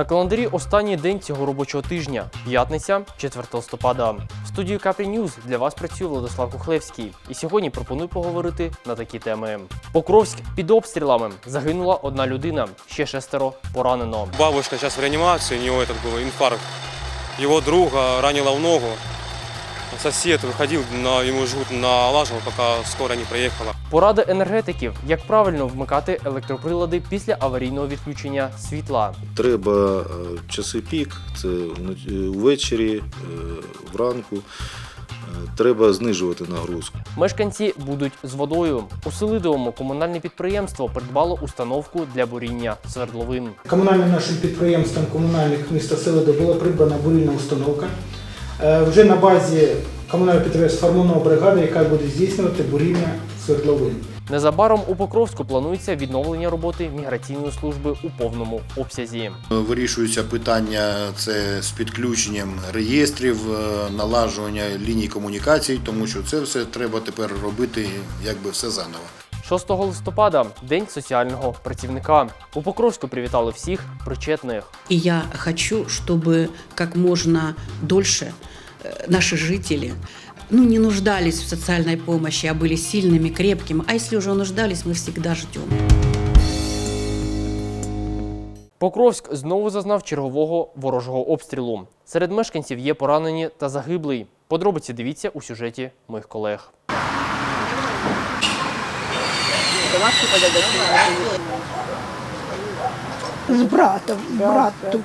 На календарі останній день цього робочого тижня, п'ятниця, 4 листопада. В студії Капрі Ньюз для вас працює Владислав Кухлевський. І сьогодні пропоную поговорити на такі теми. Покровськ під обстрілами загинула одна людина, ще шестеро поранено. Бабушка зараз в реанімації, у нього був інфаркт. Його друга ранила в ногу. Сосед выходил, на, ему жгут налаживал, пока скоро не приехала. Поради енергетиків, як правильно вмикати електроприлади після аварійного відключення світла. Треба е, часи пік, це ввечері, е, вранку. Е, Треба знижувати нагрузку. Мешканці будуть з водою. У Селидовому комунальне підприємство придбало установку для буріння свердловин. Комунальним нашим підприємством комунальних міста Селидо була придбана бурильна установка. Е, Вже на базі комунального підприємства сформована бригада, яка буде здійснювати буріння свердловин. Незабаром у Покровську планується відновлення роботи міграційної служби у повному обсязі. Вирішуються питання це з підключенням реєстрів, е, налагоджування ліній комунікацій, тому що це все треба тепер робити якби все заново. 6 листопада День соціального працівника. У Покровську привітали всіх причетних. И я хочу, чтобы как можно дольше наши жители ну, не нуждались в социальной помощи, а были сильными, крепкими. А если уже нуждались, мы всегда ждем. Покровськ знову зазнав чергового ворожого обстрілу. Серед мешканців є поранені та загиблий. Подробиці дивіться у сюжеті моїх колег. З братом, брат тут.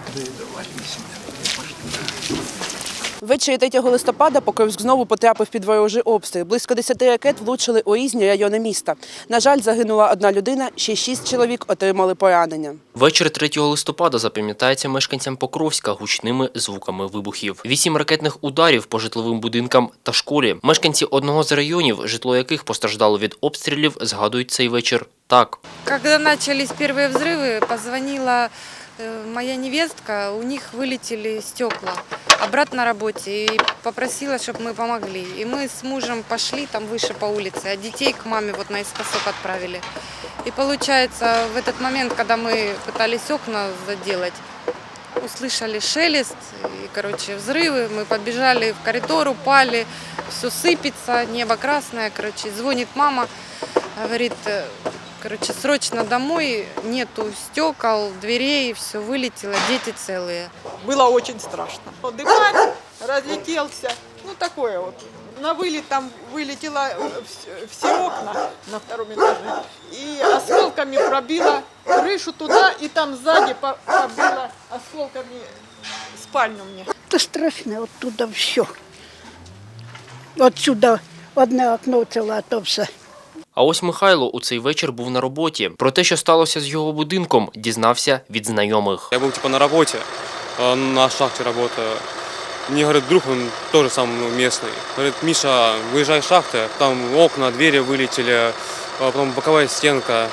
Ввечері 3 листопада Покровськ знову потрапив під ворожий обстріл. Близько 10 ракет влучили у різні райони міста. На жаль, загинула одна людина, ще шість чоловік отримали поранення. Вечір 3 листопада запам'ятається мешканцям Покровська гучними звуками вибухів. Вісім ракетних ударів по житловим будинкам та школі. Мешканці одного з районів, житло яких постраждало від обстрілів, згадують цей вечір так. Когда начались первые взрывы, позвонила э, моя невестка, у них вылетели стекла. Брат на работе и попросила, чтобы мы помогли. И мы с мужем пошли там выше по улице, а детей к маме вот наискосок отправили. И получается, в этот момент, когда мы пытались окна заделать, услышали шелест и, короче, взрывы. Мы побежали в коридор, упали, все сыпется, небо красное, короче, звонит мама, говорит, э, короче, срочно домой, нету стекол, дверей, все вылетело, дети целые. Было очень страшно. Дымарь разлетелся. Ну, такое вот. На вылет там вылетело э, вс- все окна на втором этаже. И осколками пробило крышу туда, и там сзади пробило осколками спальню мне. Це страшне, оттуда все. Отсюда одне окно ціле, а то все. А ось Михайло у цей вечір був на роботі. Про те, що сталося з його будинком, дізнався від знайомих. Я был типа на работе, э, на шахте работаю. Мне говорит, друг, он тоже сам ну, местный. Говорит, Миша, выезжай с шахты, там окна, двери вылетели, а потом боковая стенка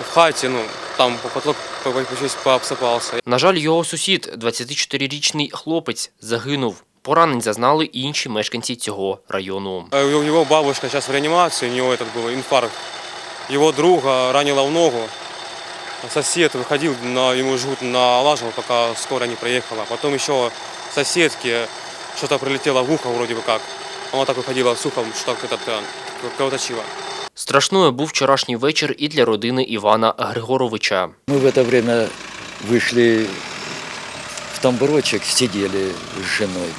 в хате, ну, там потолок по- по- чуть пообсыпался. На жаль, його сусід, 24-річний хлопець, загинув. Поранень зазнали і інші мешканці цього району. Э, У его бабушка сейчас в реанимации, у него этот был инфаркт. Его друга ранило в ногу. Сосед выходил, на, ему жгут налаживал, пока скоро не приехала. Потом еще соседке что-то прилетело в ухо вроде бы как. Она так выходила с ухом, что так этот, э, кровоточила. Страшною був вчорашній вечір і для родини Івана Григоровича. Мы в это время вышли в тамбурочек, сидели с женой.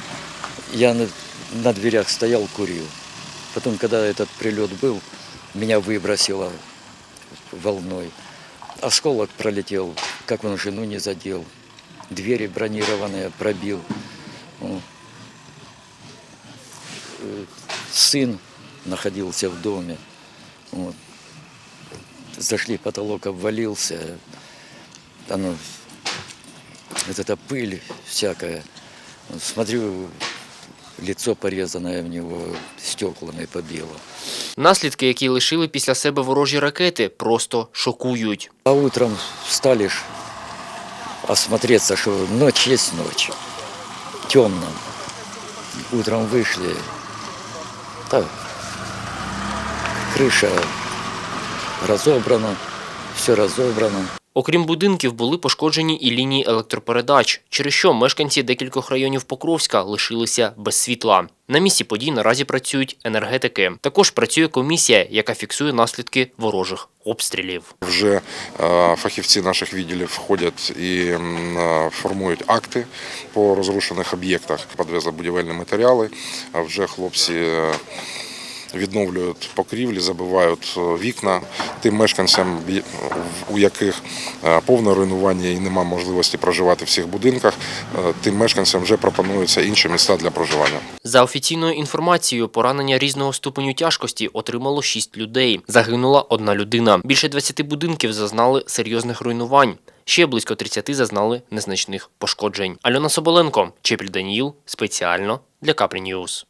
Я на, на дверях стоял, курил. Потом, когда этот прилет был, меня выбросило волной. Осколок пролетел, как он жену не задел. Двери бронированные пробил. Сын находился в доме. Вот. Зашли, потолок обвалился. Оно, вот эта пыль всякая. Смотрю, лицо порезанное в него стеклами побило. Наслідки, які лишили після себе ворожі ракети, просто шокують. А утром встали ж осмотреться, что ночь есть ночь. Темно. Утром вышли. Так, крыша разобрана, все разобрано. Окрім будинків, були пошкоджені і лінії електропередач, через що мешканці декількох районів Покровська лишилися без світла. На місці подій наразі працюють енергетики. Також працює комісія, яка фіксує наслідки ворожих обстрілів. Вже е, фахівці наших відділів входять і е, формують акти по розрушених об'єктах, підвезли будівельні матеріали. А вже хлопці е, відновлюють покрівлі, забивають е, вікна тим мешканцям, у яких е, повне руйнування і немає можливості проживати в цих будинках. е, Тим мешканцям вже пропонуються інші міста для проживання. За офіційною інформацією, поранення різного ступеню тяжкості отримало 6 людей. Загинула одна людина. Більше 20 будинків зазнали серйозних руйнувань. Ще близько 30 зазнали незначних пошкоджень. Альона Соболенко, Чепіль Даніїл, спеціально для Капрі Ньюз.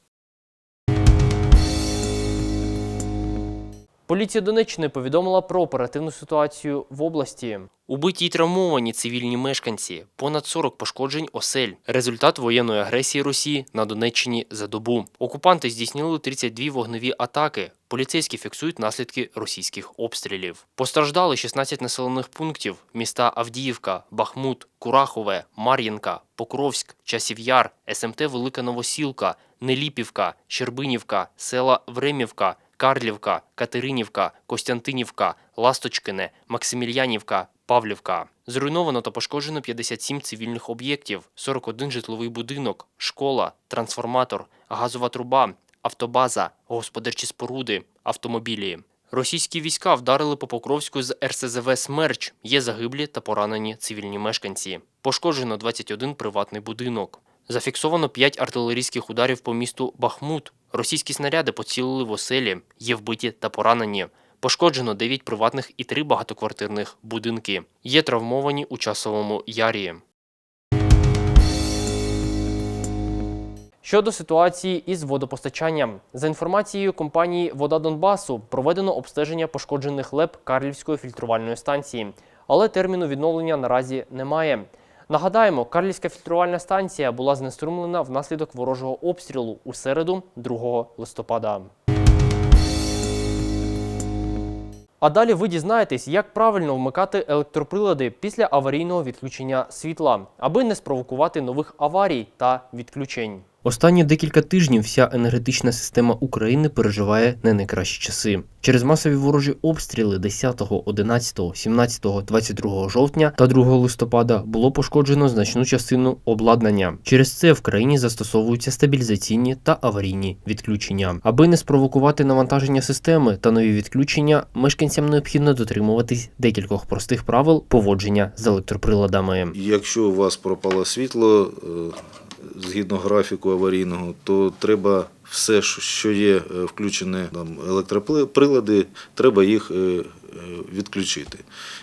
Поліція Донеччини повідомила про оперативну ситуацію в області. Убиті й травмовані цивільні мешканці, понад 40 пошкоджень осель. Результат воєнної агресії Росії на Донеччині за добу. Окупанти здійснили 32 вогневі атаки. Поліцейські фіксують наслідки російських обстрілів. Постраждали 16 населених пунктів: міста Авдіївка, Бахмут, Курахове, Мар'їнка, Покровськ, Часів Яр, СМТ Велика Новосілка, Неліпівка, Щербинівка, села Времівка, Карлівка, Катеринівка, Костянтинівка, Ласточкине, Максимільянівка, Павлівка. Зруйновано та пошкоджено 57 цивільних об'єктів, 41 житловий будинок, школа, трансформатор, газова труба, автобаза, господарчі споруди, автомобілі. Російські війська вдарили по Покровську з РСЗВ «Смерч». Є загиблі та поранені цивільні мешканці. Пошкоджено 21 приватний будинок. Зафіксовано 5 артилерійських ударів по місту Бахмут. Російські снаряди поцілили в оселі, є вбиті та поранені. Пошкоджено 9 приватних і 3 багатоквартирних будинки. Є травмовані у часовому ярі. Щодо ситуації із водопостачанням, за інформацією компанії Вода Донбасу проведено обстеження пошкоджених леп Карлівської фільтрувальної станції, але терміну відновлення наразі немає. Нагадаємо, Карлівська фільтрувальна станція була знеструмлена внаслідок ворожого обстрілу у середу 2 листопада. А далі ви дізнаєтесь, як правильно вмикати електроприлади після аварійного відключення світла, аби не спровокувати нових аварій та відключень. Останні декілька тижнів вся енергетична система України переживає не найкращі часи. Через масові ворожі обстріли 10, 11, 17, 22 жовтня та 2 листопада було пошкоджено значну частину обладнання. Через це в країні застосовуються стабілізаційні та аварійні відключення. Аби не спровокувати навантаження системи та нові відключення, мешканцям необхідно дотримуватись декількох простих правил поводження з електроприладами. Якщо у вас пропало світло е, згідно графіку аварійного, то треба все, що- є е, включене там електроприлади, треба їх е, е, відключити.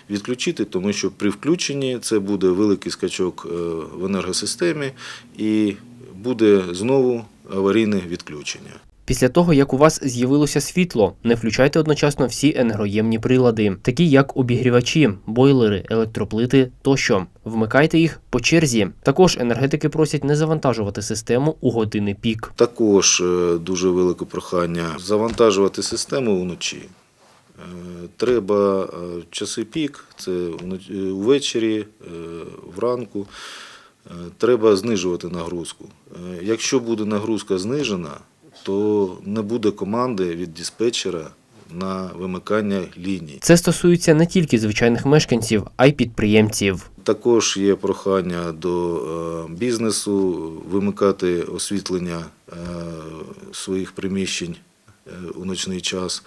Відключити, тому що при включенні це буде великий скачок в енергосистемі і буде знову аварійне відключення. Після того, як у вас з'явилося світло, не включайте одночасно всі енергоємні прилади, такі як обігрівачі, бойлери, електроплити тощо. Вмикайте їх по черзі. Також енергетики просять не завантажувати систему у години пік. Також е, дуже велике прохання завантажувати систему вночі. Е, Треба е, в часи пік, це е, е, вранку. е, Треба знижувати нагрузку. Е, Якщо буде нагрузка знижена, то не буде команди від диспетчера на вимикання ліній. Це стосується не тільки звичайних мешканців, а й підприємців. Також є прохання до е, бізнесу вимикати освітлення е, своїх приміщень е, у ночний час.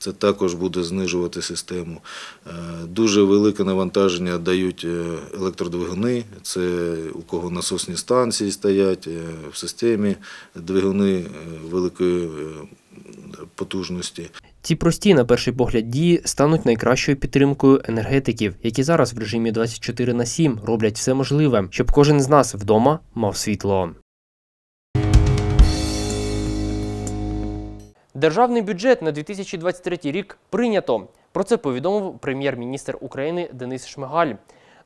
Це також буде знижувати систему. Е, Дуже велике навантаження дають е, електродвигуни. Це у кого насосні станції стоять е, в системі двигуни великої потужності. Ці прості, на перший погляд, дії стануть найкращою підтримкою енергетиків, які зараз в режимі 24 на 7 роблять все можливе, щоб кожен з нас вдома мав світло. Державний бюджет на 2023 рік прийнято. Про це повідомив прем'єр-міністр України Денис Шмигаль.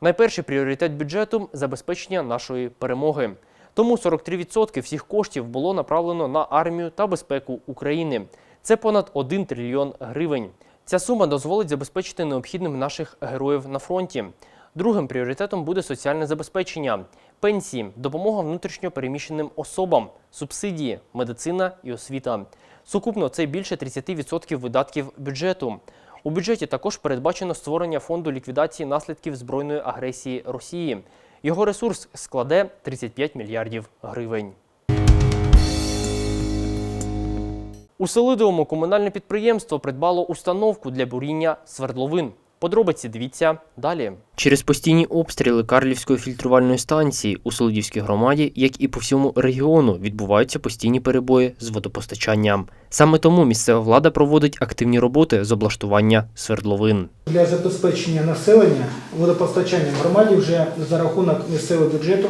Найперший пріоритет бюджету забезпечення нашої перемоги. Тому 43% всіх коштів було направлено на армію та безпеку України. Це понад 1 трильйон гривень. Ця сума дозволить забезпечити необхідним наших героїв на фронті. Другим пріоритетом буде соціальне забезпечення, пенсії, допомога внутрішньо переміщеним особам, субсидії, медицина і освіта. Сукупно це більше 30% видатків бюджету. У бюджеті також передбачено створення фонду ліквідації наслідків збройної агресії Росії. Його ресурс складе 35 мільярдів гривень. У Селидовому комунальне підприємство придбало установку для буріння свердловин. Подробиці дивіться далі. Через постійні обстріли Карлівської фільтрувальної станції у Солодівській громаді, як і по всьому регіону, відбуваються постійні перебої з водопостачанням. Саме тому місцева влада проводить активні роботи з облаштування свердловин. Для забезпечення населення водопостачанням громаді вже за рахунок місцевого бюджету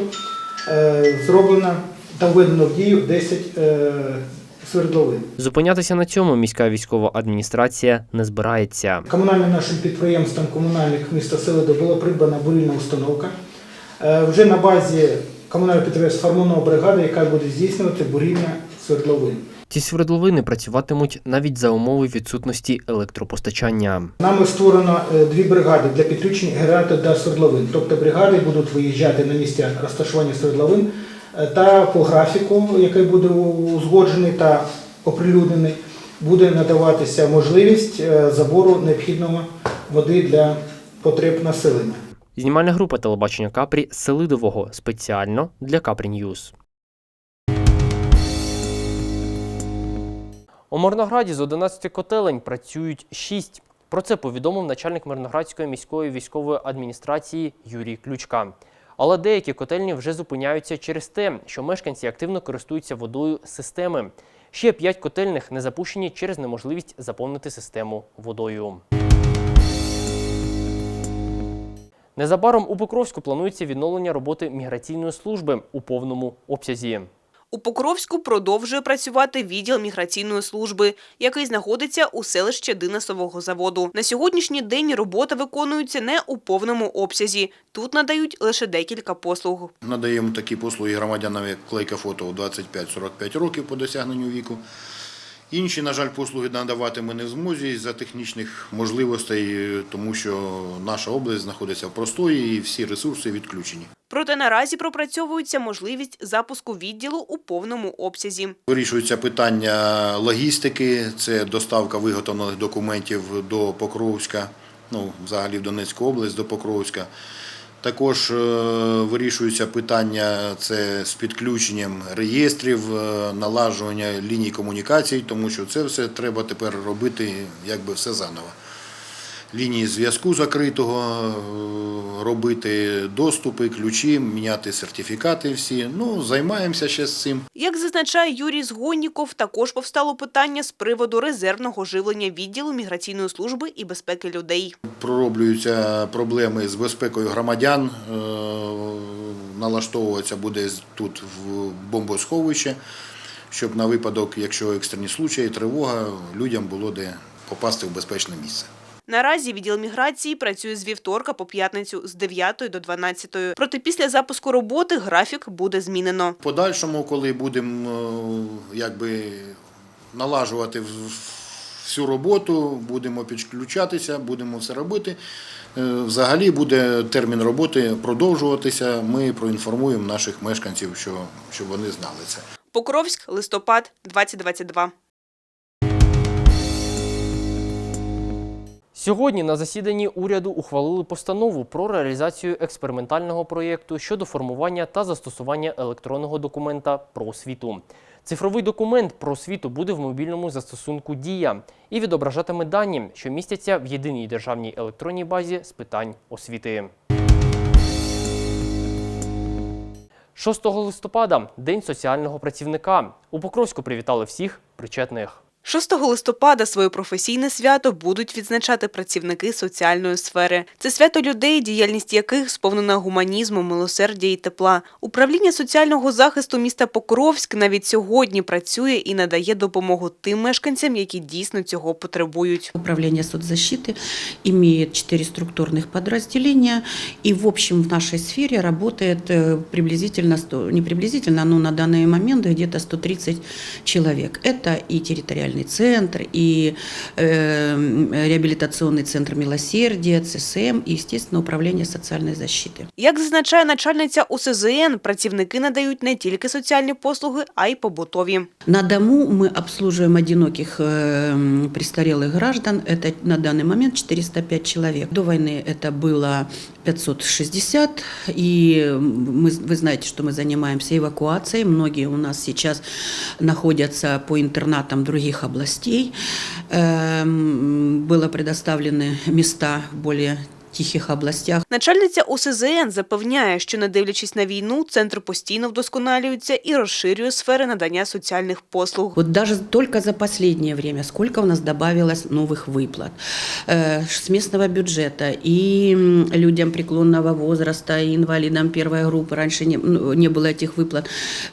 е, зроблено та введено в дію 10 е, свердловин. Зупинятися на цьому міська військова адміністрація не збирається. Комунальним нашим підприємством комунальних міста Селидо була придбана бурильна установка. Е, Вже на базі комунального підприємства «Формунова бригада, яка буде здійснювати буріння свердловин. Ці свердловини працюватимуть навіть за умови відсутності електропостачання. Нами створено е, дві бригади для підключення генератора до свердловин. Тобто бригади будуть виїжджати на місця розташування свердловин та по графіку, який буде узгоджений та оприлюднений, буде надаватися можливість е, забору необхідної води для потреб населення. Знімальна група телебачення Капрі Селидового спеціально для Капрі Ньюз. У Мирнограді з 11 котелень працюють 6. Про це повідомив начальник Мирноградської міської військової адміністрації Юрій Ключка. Але деякі котельні вже зупиняються через те, що мешканці активно користуються водою системи. Ще п'ять котельних не запущені через неможливість заповнити систему водою. Незабаром у Покровську планується відновлення роботи міграційної служби у повному обсязі. У Покровську продовжує працювати відділ міграційної служби, який знаходиться у селищі Динасового заводу. На сьогоднішній день робота виконується не у повному обсязі. Тут надають лише декілька послуг. Надаємо такі послуги громадянам, як клейка фото у 25-45 років по досягненню віку. Інші, на жаль, послуги надавати ми не в змозі за технічних можливостей, тому що наша область знаходиться в простої і всі ресурси відключені. Проте наразі пропрацьовується можливість запуску відділу у повному обсязі. Вирішується питання логістики, це доставка виготовлених документів до Покровська, ну, взагалі в Донецьку область до Покровська. Також е, вирішується питання це з підключенням реєстрів, налажування налагоджування ліній комунікацій, тому що це все треба тепер робити якби все заново. Лінії зв'язку закритого, е, робити доступи, ключі, міняти сертифікати всі. Ну, займаємося ще з цим. Як зазначає Юрій Згонніков, також повстало питання з приводу резервного живлення відділу міграційної служби і безпеки людей. пророблюються проблеми з безпекою громадян. е, Налаштовуватися буде тут в бомбосховище, щоб на випадок, якщо екстрені случаї, тривога, людям було де попасти в безпечне місце. Наразі відділ міграції працює з вівторка по п'ятницю з 9 до 12. Проте після запуску роботи графік буде змінено. В подальшому, коли будемо е, якби налажувати всю роботу, будемо підключатися, будемо все робити. е, Взагалі буде термін роботи продовжуватися. Ми проінформуємо наших мешканців, що, щоб вони знали це. Покровськ, листопад, 2022. Сьогодні на засіданні уряду ухвалили постанову про реалізацію експериментального проєкту щодо формування та застосування електронного документа про освіту. Цифровий документ про освіту буде в мобільному застосунку Дія і відображатиме дані, що містяться в єдиній державній електронній базі з питань освіти. 6 листопада День соціального працівника. У Покровську привітали всіх причетних. 6 листопада своє професійне свято будуть відзначати працівники соціальної сфери. Це свято людей, діяльність яких сповнена гуманізму, милосердя і тепла. Управління соціального захисту міста Покровськ навіть сьогодні працює і надає допомогу тим мешканцям, які дійсно цього потребують. Управление соцзащиты имеет четыре структурных подразделения, и в общем в нашей сфере работает э, приблизительно, 100, не приблизительно, но на данный момент где-то 130 человек. Это и территориальные социальный центр, и э, реабилитационный центр милосердия, ЦСМ, и, естественно, управление социальной защиты. Як зазначає начальниця УСЗН, працівники надають не тільки соціальні послуги, а й побутові. На дому мы обслуживаем одиноких э, престарелых граждан. Это на данный момент 405 человек. До войны это было 560. И мы, вы знаете, что мы занимаемся эвакуацией. Многие у нас сейчас находятся по интернатам других областей. Эм, Было предоставлены места в более тихих областях. Начальниця УСЗН запевняє, що не дивлячись на війну, центр постійно вдосконалюється і розширює сфери надання соціальних послуг. Вот даже только за последнее время сколько у нас добавилось новых выплат э, с местного бюджета и м, людям преклонного возраста, и инвалидам первой группы. Раньше не, ну, не было этих выплат.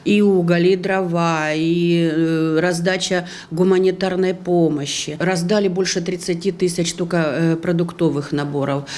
И уголь, и дрова, и э, раздача гуманитарной помощи. Раздали больше 30 тысяч только э, продуктовых наборов. Э,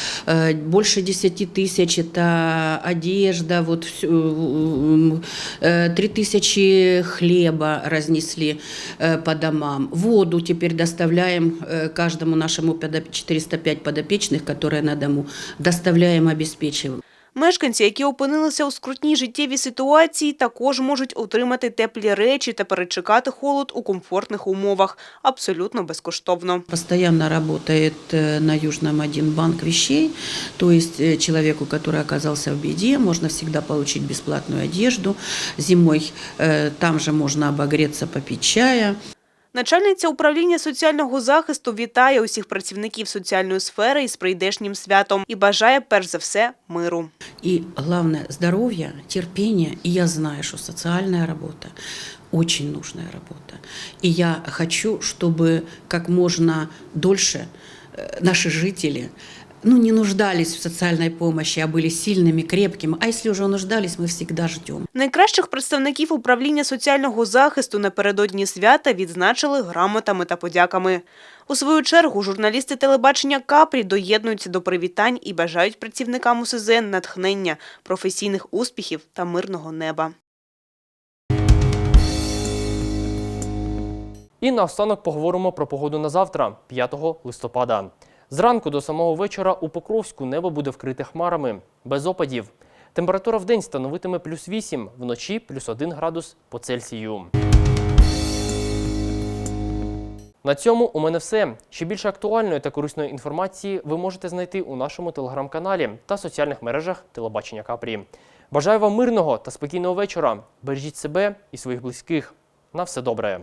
Больше 10 тысяч это одежда, вот всё, э, 3 тысячи хлеба разнесли э, по домам. Воду теперь доставляем э, каждому нашему подоп- 405 подопечных, которые на дому, доставляем, обеспечиваем. Мешканці, які опинилися у скрутній життєвій ситуації, також можуть отримати теплі речі та перечекати холод у комфортних умовах абсолютно безкоштовно. Постоянно работает э, на Южном один банк вещей, то есть э, человеку, который оказался в беде, можно всегда получить бесплатную одежду. Зимой э, там же можно обогреться, попить чая. Начальниця управління соціального захисту вітає усіх працівників соціальної сфери із прийдешнім святом і бажає перш за все миру. І головне здоров'я, терпіння. І я знаю, що соціальна робота – очень нужная работа. И я хочу, чтобы как можно дольше наші наши жители ну, не нуждались в социальной помощи, а были сильными, крепкими. А если уже нуждались, мы всегда ждем. Найкращих представників управління соціального захисту напередодні свята відзначили грамотами та подяками. У свою чергу журналісти телебачення Капрі доєднуються до привітань і бажають працівникам УСЗН натхнення, професійних успіхів та мирного неба. І наостанок поговоримо про погоду на завтра, 5 листопада. Зранку до самого вечора у Покровську небо буде вкрите хмарами, без опадів. Температура в день становитиме плюс 8, вночі плюс 1 градус по Цельсію. На цьому у мене все. Ще більше актуальної та корисної інформації ви можете знайти у нашому телеграм-каналі та соціальних мережах Телебачення Капрі. Бажаю вам мирного та спокійного вечора. Бережіть себе і своїх близьких. На все добре.